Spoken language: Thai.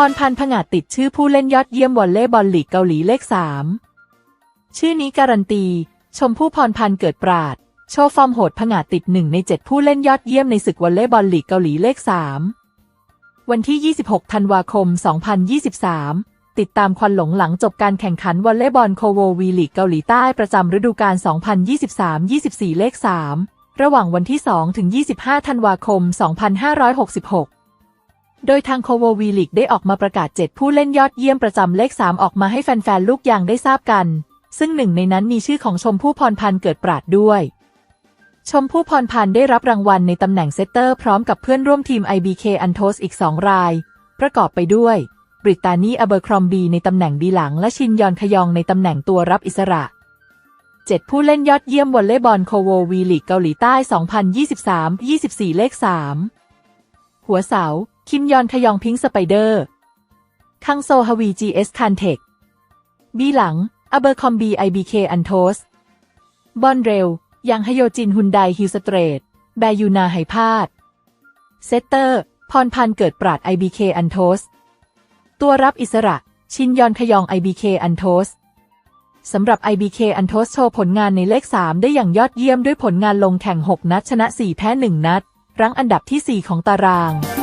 พรพันธ์ผงาดติดชื่อผู้เล่นยอดเยี่ยมวอลเลย์บอลลีกเกาหลีเลข3ชื่อนี้การันตี ชมพู่พรพันธ์เกิดปราด โชว์ฟอร์มโหดผงาดติดหนึ่งในเจ็ดผู้เล่นยอดเยี่ยมในศึกวอลเลย์บอลลีกเกาหลีเลข3วันที่ 26 ธันวาคม 2023 ติดตามควันหลงหลังจบการแข่งขันวอลเลย์บอลโคววีลีกเกาหลีใต้ประจำฤดูกาล 2023-24 เลข 3 ระหว่างวันที่ 2 ถึง 25 ธันวาคม 2566 โดยทางโคววีลีกได้ออกมาประกาศ 7 ผู้เล่นยอดเยี่ยมประจำเลข 3 ออกมาให้แฟนๆ ลูกยางได้ทราบกัน ซึ่งหนึ่งในนั้นมีชื่อของชมพู่พรพันธ์เกิดปราดด้วย ชมพู่พรพันธ์ได้รับรางวัลในตำแหน่งเซตเตอร์พร้อมกับเพื่อนร่วมทีม IBK อันโทสอีก 2 ราย ประกอบไปด้วยบริตานีอเบอร์ครอมบีในตำแหน่งดีหลัง และชินยอนขยองในตำแหน่งตัวรับอิสระ7ผู้เล่นยอดเยี่ยมวอลเลย์บอลโคววีลีกเกาหลีใต้ 2023-24 เลข 3 หัวเสา คิมยอนขยองพิงสไปเดอร์ คังโซฮวี GS คันเทค บีหลัง อเบอร์คอมบี IBK อันโทส บอลเร็วยังฮโยจินฮุนไดฮิลสเตรท แบยูนาไหพาด เซตเตอร์ พรพันเกิดปราด IBK อันโทส ตัวรับอิสระ ชินยอนขยอง IBK อันโทสสำหรับ IBK อันโทสโชว์ผลงานในเลข 3 ได้อย่างยอดเยี่ยมด้วยผลงานลงแข่ง 6 นัดชนะ 4 แพ้ 1 นัด รั้งอันดับที่ 4 ของตาราง